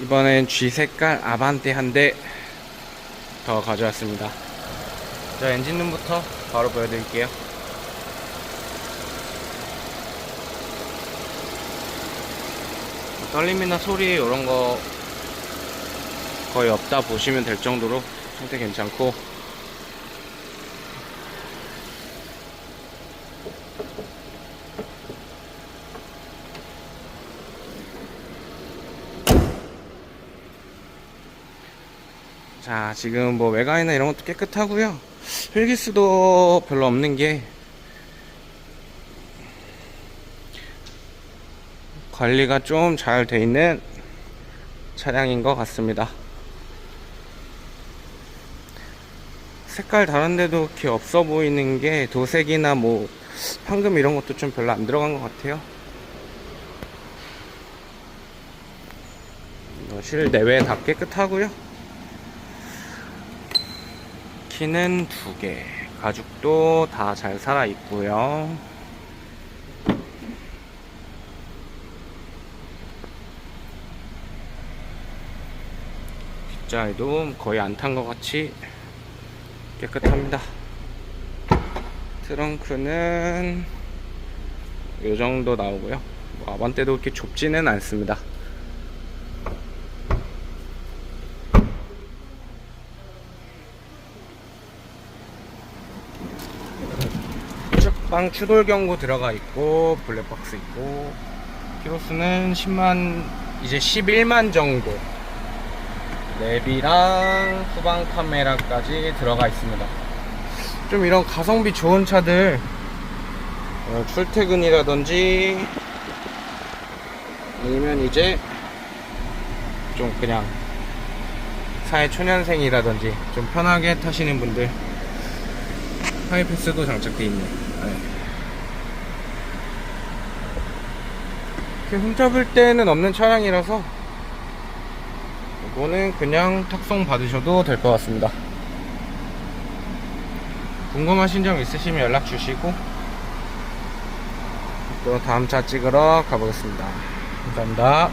이번엔 G 색깔 아반떼 한 대 더 가져왔습니다. 자, 엔진룸부터 바로 보여드릴게요. 떨림이나 소리 이런 거 거의 없다 보시면 될 정도로 상태 괜찮고 자 지금 뭐 외관이나 이런 것도 깨끗하고요. 헬기스도 별로 없는 게 관리가 좀 잘 돼 있는 차량인 것 같습니다. 색깔 다른데도 이렇게 없어 보이는 게 도색이나 뭐 황금 이런 것도 좀 별로 안 들어간 것 같아요. 어, 실내외 다 깨끗하고요 키는 두 개, 가죽도 다 잘 살아 있고요. 뒷자리도 거의 안 탄 것 같이 깨끗합니다. 트렁크는 이 정도 나오고요. 뭐 아반떼도 그렇게 좁지는 않습니다. 측방 추돌 경고 들어가 있고 블랙박스 있고 키로수는 10만 이제 11만 정도. 내비랑 후방 카메라까지 들어가 있습니다. 좀 이런 가성비 좋은 차들 어, 출퇴근이라든지 아니면 이제 좀 그냥 사회 초년생이라든지 좀 편하게 타시는 분들 하이패스도 장착되어 있네. 네. 이렇게 흠잡을 때는 없는 차량이라서 이거는 그냥 탁송 받으셔도 될 것 같습니다. 궁금하신 점 있으시면 연락 주시고 또 다음 차 찍으러 가보겠습니다. 감사합니다.